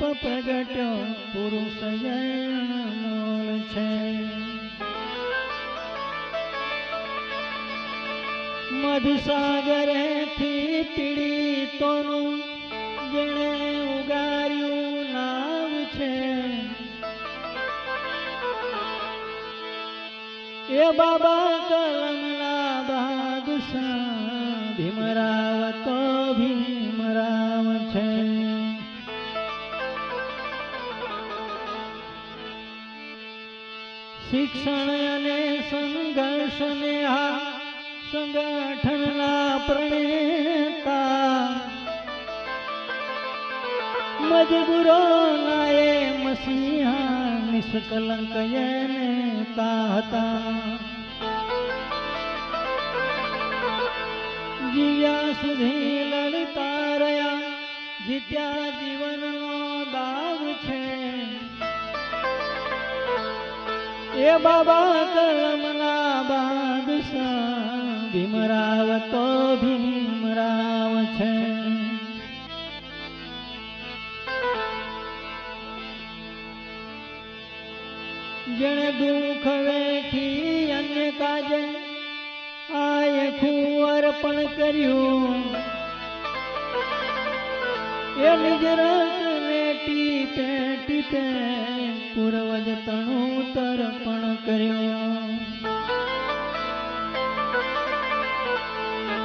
રૂપ પ્રગટ્યો પુરુષ જૈન મૂળ છે. મધુસાગરે થી પીડિતોનું જેણે ઉગાર્યું નામ છે. એ બાબા કલમલા બાદશાહ ભીમરાવ તો શિક્ષણ અને સંઘર્ષને આ સંગઠનના પ્રણેતા. મજબૂરો નાએ મસીહા નિષ્કલંક એ નેતા હતા જીવ્યા સુધી લડતા રહ્યા, જીત્યા જીવનનો દાવ છે. એ બાબા કલમના બાદશાહ ભીમરાવ તો ભીમરાવ છે. જેણે દુઃખ વેઠી અન્ય કાજે આય અર્પણ કર્યું. એ નિજ રસને ટીપે ટીપે પૂર્વજ તણું તર્પણ કર્યું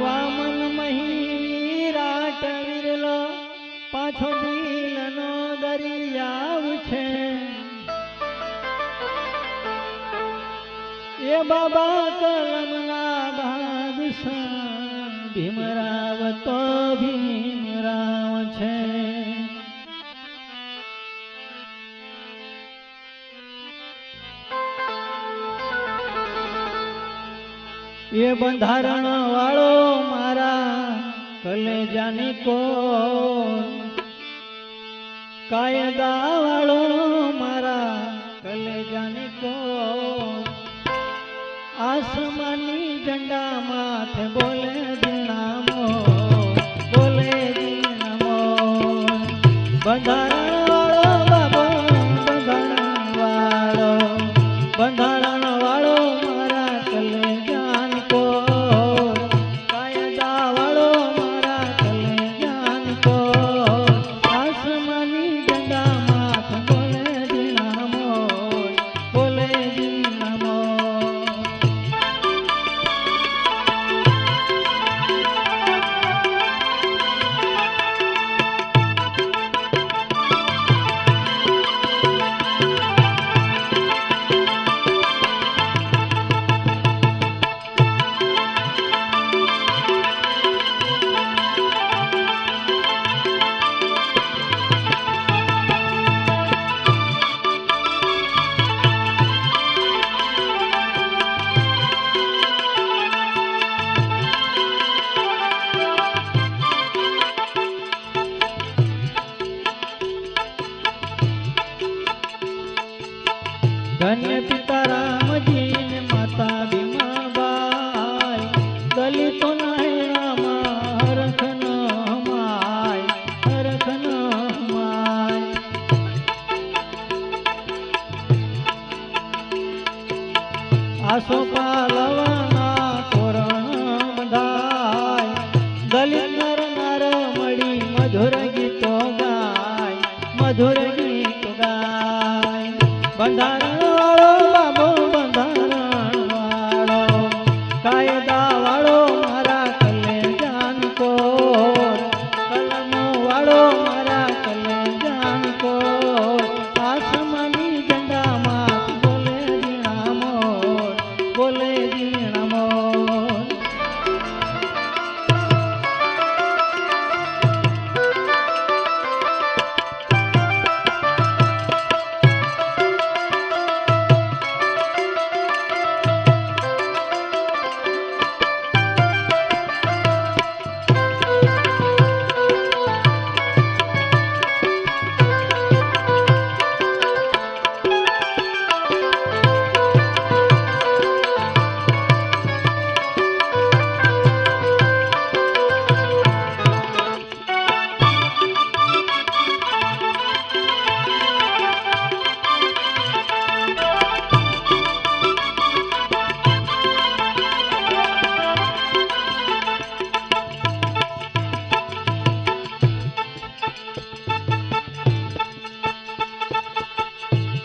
વામન મહી રાટ વિરલો પાછો દિલનો દરિયાવ છે એ બાબા કલમના બાદશાહ ભીમરાવ તો ભીમરાવ છે. એ બંધારણ વાળો મારા કલેજાની કો કાયદા વાળો મારા કલેજાની કો આસમાની ઝંડા માથે બોલે ધન્ય પિતા રામજી માતા ભીમાબાઈ દલિતો આસો પાલવાના તોરણ બંધાય દલિત નર નર મળી મધુર ગીતો ગાય, મધુર ગીત ગાય. બંધારણ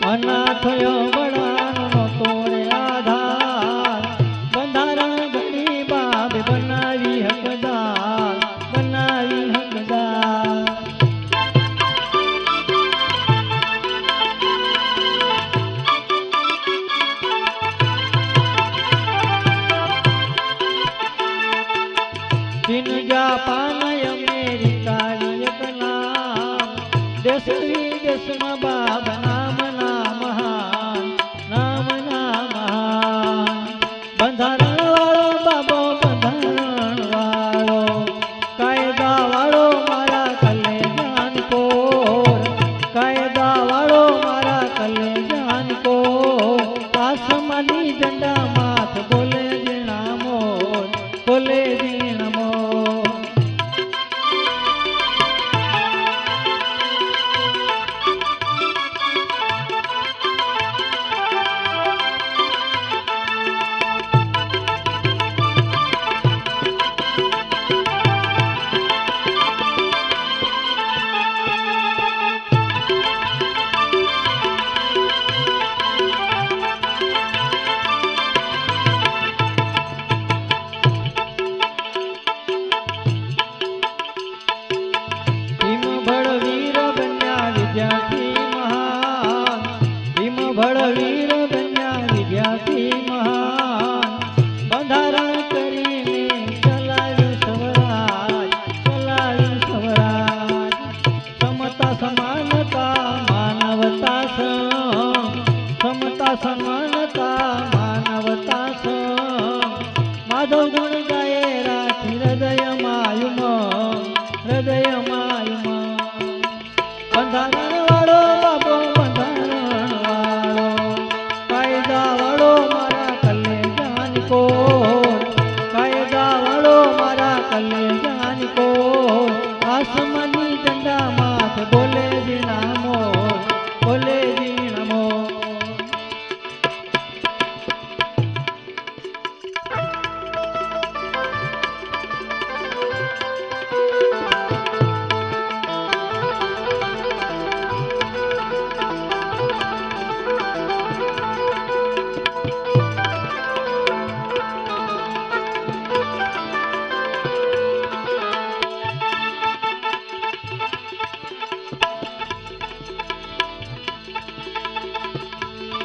અનાથ બળાનો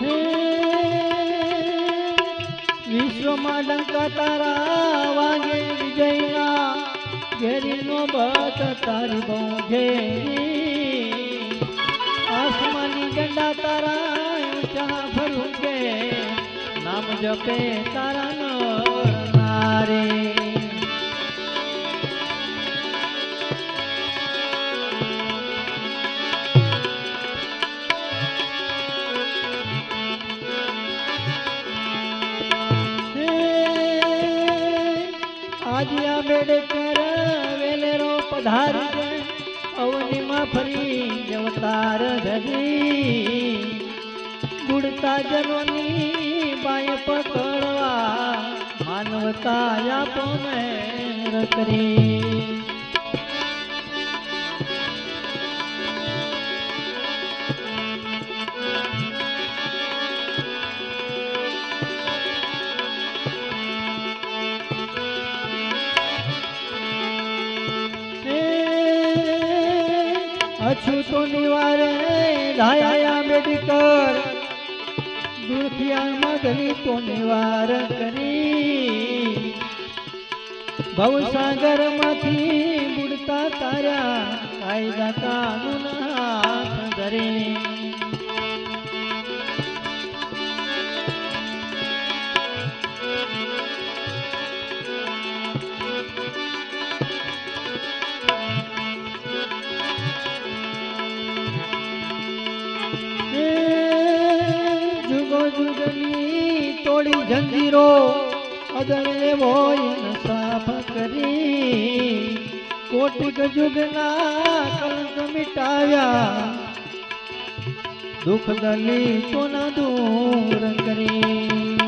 હે વિશ્વમાં ડંકા તારા વાગે વિજયના. ઘેરીનો બત તારી ઘેરી આસમાની ગંડા તારા ઊંચા ભરું કે. નામ જપે તારા ફરી અવતાર ધરી. ગુડતા જનોની બાય પકડવા માનવતા આપો મેર અછૂતો નિવારે ધાયા આંબેડકર દુર્ખિયામાં ગલી તો નિવાર કરી. ભવસાગરમાંથી બુડતા તાર્યા કાયદા કાનૂન હાથ ધરી. તોડી જંજીરો અદળ હોય સાફ કરી. કોટિક જુગના કલંક મિટાવ્યા દુઃખ દલી તોના દૂર કરી.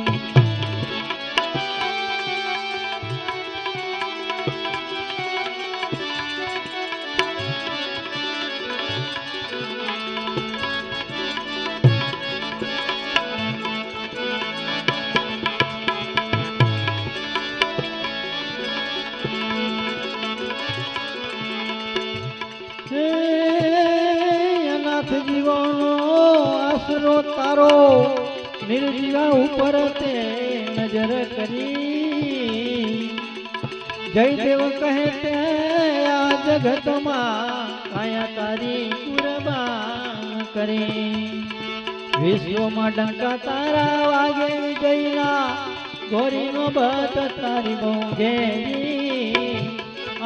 તારો નિર્જીવા ઉપર તે નજર કરી. જય દેવ કહે તે, આ જગતમાં કાયા તારી કુરબાન કરી. વિશ્વમાં ડંકા તારા વાગે જઈના ગોરીનો બત તારી બોંગેરી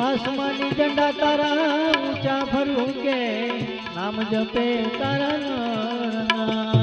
આસમાની ઝંડા તારા ઊંચા ફરું કે, નામ જપે તારા